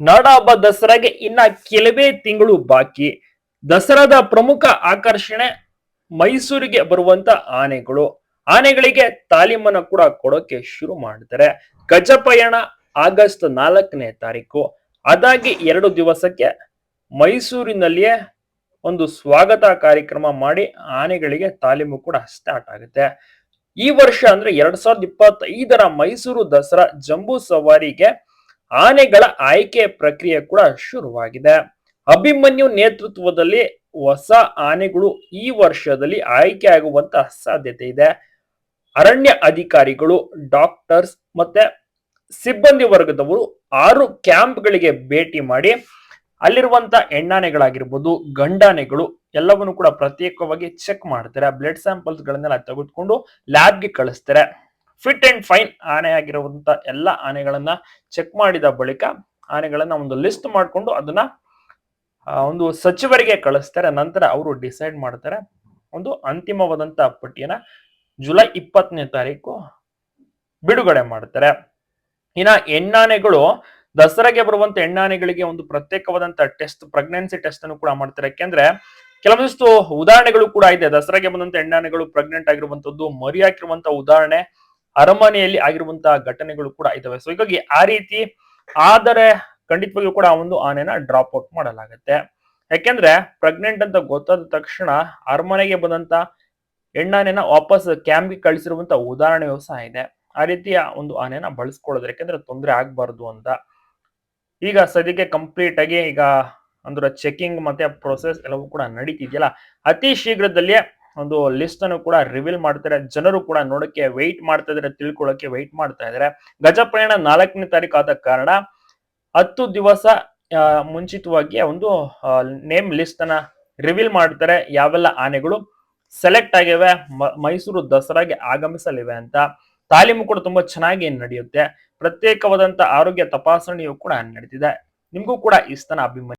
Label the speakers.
Speaker 1: ನಾಡಹಬ್ಬ ದಸರಾಗೆ ಇನ್ನ ಕೆಲವೇ ತಿಂಗಳು ಬಾಕಿ. ದಸರಾದ ಪ್ರಮುಖ ಆಕರ್ಷಣೆ ಮೈಸೂರಿಗೆ ಬರುವಂತ ಆನೆಗಳು. ಆನೆಗಳಿಗೆ ತಾಲೀಮನ್ನ ಕೂಡ ಕೊಡೋಕೆ ಶುರು ಮಾಡ್ತಾರೆ. ಗಜಪಯಣ ಆಗಸ್ಟ್ ನಾಲ್ಕನೇ ತಾರೀಕು. ಅದಾಗಿ ಎರಡು ದಿವಸಕ್ಕೆ ಮೈಸೂರಿನಲ್ಲಿಯೇ ಒಂದು ಸ್ವಾಗತ ಕಾರ್ಯಕ್ರಮ ಮಾಡಿ ಆನೆಗಳಿಗೆ ತಾಲೀಮು ಕೂಡ ಸ್ಟಾರ್ಟ್ ಆಗುತ್ತೆ. ಈ ವರ್ಷ ಅಂದ್ರೆ ಎರಡ್ ಸಾವಿರದ ಇಪ್ಪತ್ತೈದರ ಮೈಸೂರು ದಸರಾ ಜಂಬೂ ಸವಾರಿಗೆ ಆನೆಗಳ ಆಯ್ಕೆ ಪ್ರಕ್ರಿಯೆ ಕೂಡ ಶುರುವಾಗಿದೆ. ಅಭಿಮನ್ಯು ನೇತೃತ್ವದಲ್ಲಿ ಹೊಸ ಆನೆಗಳು ಈ ವರ್ಷದಲ್ಲಿ ಆಯ್ಕೆ ಆಗುವಂತ ಸಾಧ್ಯತೆ ಇದೆ. ಅರಣ್ಯ ಅಧಿಕಾರಿಗಳು, ಡಾಕ್ಟರ್ಸ್ ಮತ್ತೆ ಸಿಬ್ಬಂದಿ ವರ್ಗದವರು ಆರು ಕ್ಯಾಂಪ್ಗಳಿಗೆ ಭೇಟಿ ಮಾಡಿ ಅಲ್ಲಿರುವಂತ ಹೆಣ್ಣಾನೆಗಳಾಗಿರ್ಬೋದು ಗಂಡಾನೆಗಳು ಎಲ್ಲವನ್ನು ಕೂಡ ಪ್ರತ್ಯೇಕವಾಗಿ ಚೆಕ್ ಮಾಡ್ತಾರೆ. ಬ್ಲಡ್ ಸ್ಯಾಂಪಲ್ಸ್ ಗಳನ್ನೆಲ್ಲ ತೆಗೆದುಕೊಂಡು ಲ್ಯಾಬ್ಗೆ ಕಳಿಸ್ತಾರೆ. ಫಿಟ್ ಅಂಡ್ ಫೈನ್ ಆನೆ ಆಗಿರುವಂತ ಎಲ್ಲ ಆನೆಗಳನ್ನ ಚೆಕ್ ಮಾಡಿದ ಬಳಿಕ ಆನೆಗಳನ್ನ ಒಂದು ಲಿಸ್ಟ್ ಮಾಡಿಕೊಂಡು ಅದನ್ನ ಒಂದು ಸಚಿವರಿಗೆ ಕಳಿಸ್ತಾರೆ. ನಂತರ ಅವರು ಡಿಸೈಡ್ ಮಾಡ್ತಾರೆ. ಒಂದು ಅಂತಿಮವಾದಂತ ಪಟ್ಟಿಯನ್ನ ಜುಲೈ ಇಪ್ಪತ್ತನೇ ತಾರೀಕು ಬಿಡುಗಡೆ ಮಾಡ್ತಾರೆ. ಇನ್ನ ಹೆಣ್ಣಾನೆಗಳು, ದಸರಾಗೆ ಬರುವಂತ ಹೆಣ್ಣಾನೆಗಳಿಗೆ ಒಂದು ಪ್ರತ್ಯೇಕವಾದಂತ ಟೆಸ್ಟ್ ಪ್ರೆಗ್ನೆನ್ಸಿ ಟೆಸ್ಟ್ ಅನ್ನು ಕೂಡ ಮಾಡ್ತಾರೆ. ಯಾಕೆಂದ್ರೆ ಕೆಲವೊಂದಿಷ್ಟು ಉದಾಹರಣೆಗಳು ಕೂಡ ಇದೆ. ದಸರಾಗೆ ಬಂದಂತ ಹೆಣ್ಣಾನೆಗಳು ಪ್ರೆಗ್ನೆಂಟ್ ಆಗಿರುವಂತದ್ದು ಮರಿ ಹಾಕಿರುವಂತ ಉದಾಹರಣೆ ಅರಮನೆಯಲ್ಲಿ ಆಗಿರುವಂತಹ ಘಟನೆಗಳು ಕೂಡ ಇದಾವೆ ಸೊ ಹೀಗಾಗಿ ಆ ರೀತಿ ಆದರೆ ಖಂಡಿತವಾಗಿಯೂ ಕೂಡ ಒಂದು ಆನೆನ ಡ್ರಾಪ್ ಔಟ್ ಮಾಡಲಾಗುತ್ತೆ. ಯಾಕೆಂದ್ರೆ ಪ್ರೆಗ್ನೆಂಟ್ ಅಂತ ಗೊತ್ತಾದ ತಕ್ಷಣ ಅರಮನೆಗೆ ಬಂದಂತ ಹೆಣ್ಣಾನೆನ ವಾಪಸ್ ಕ್ಯಾಂಪ್ಗೆ ಕಳಿಸಿರುವಂತ ಉದಾಹರಣೆ ಸಹ ಇದೆ. ಆ ರೀತಿಯ ಒಂದು ಆನೆನ ಬಳಸ್ಕೊಳ್ಳೋದು, ಯಾಕೆಂದ್ರೆ ತೊಂದರೆ ಆಗ್ಬಾರ್ದು ಅಂತ. ಈಗ ಸದ್ಯಕ್ಕೆ ಕಂಪ್ಲೀಟ್ ಆಗಿ ಈಗ ಅಂದ್ರೆ ಚೆಕಿಂಗ್ ಮತ್ತೆ ಪ್ರೊಸೆಸ್ ಎಲ್ಲವೂ ಕೂಡ ನಡೀತಿದೆಯಲ್ಲ. ಅತಿ ಶೀಘ್ರದಲ್ಲೇ ಒಂದು ಲಿಸ್ಟ್ ಅನ್ನು ಕೂಡ ರಿವೀಲ್ ಮಾಡ್ತಾರೆ. ಜನರು ಕೂಡ ನೋಡಕ್ಕೆ ವೆಯ್ಟ್ ಮಾಡ್ತಾ ಇದ್ದಾರೆ ತಿಳ್ಕೊಳ್ಳೋಕೆ ವೆಯ್ಟ್ ಮಾಡ್ತಾ ಇದಾರೆ. ಗಜಪ್ರಯಾಣ ನಾಲ್ಕನೇ ತಾರೀಕು ಆದ ಕಾರಣ ಹತ್ತು ದಿವಸ ಮುಂಚಿತವಾಗಿ ಒಂದು ನೇಮ್ ಲಿಸ್ಟ್ ಅನ್ನ ರಿವೀಲ್ ಮಾಡ್ತಾರೆ. ಯಾವೆಲ್ಲ ಆನೆಗಳು ಸೆಲೆಕ್ಟ್ ಆಗಿವೆ ಮೈಸೂರು ದಸರಾಗೆ ಆಗಮಿಸಲಿವೆ ಅಂತ. ತಾಲೀಮು ಕೂಡ ತುಂಬಾ ಚೆನ್ನಾಗಿ ನಡೆಯುತ್ತೆ. ಪ್ರತ್ಯೇಕವಾದಂತ ಆರೋಗ್ಯ ತಪಾಸಣೆಯು ಕೂಡ ನಡೀತಿದೆ. ನಿಮಗೂ ಕೂಡ ಇಷ್ಟನ ಅಭಿಮಾನಿ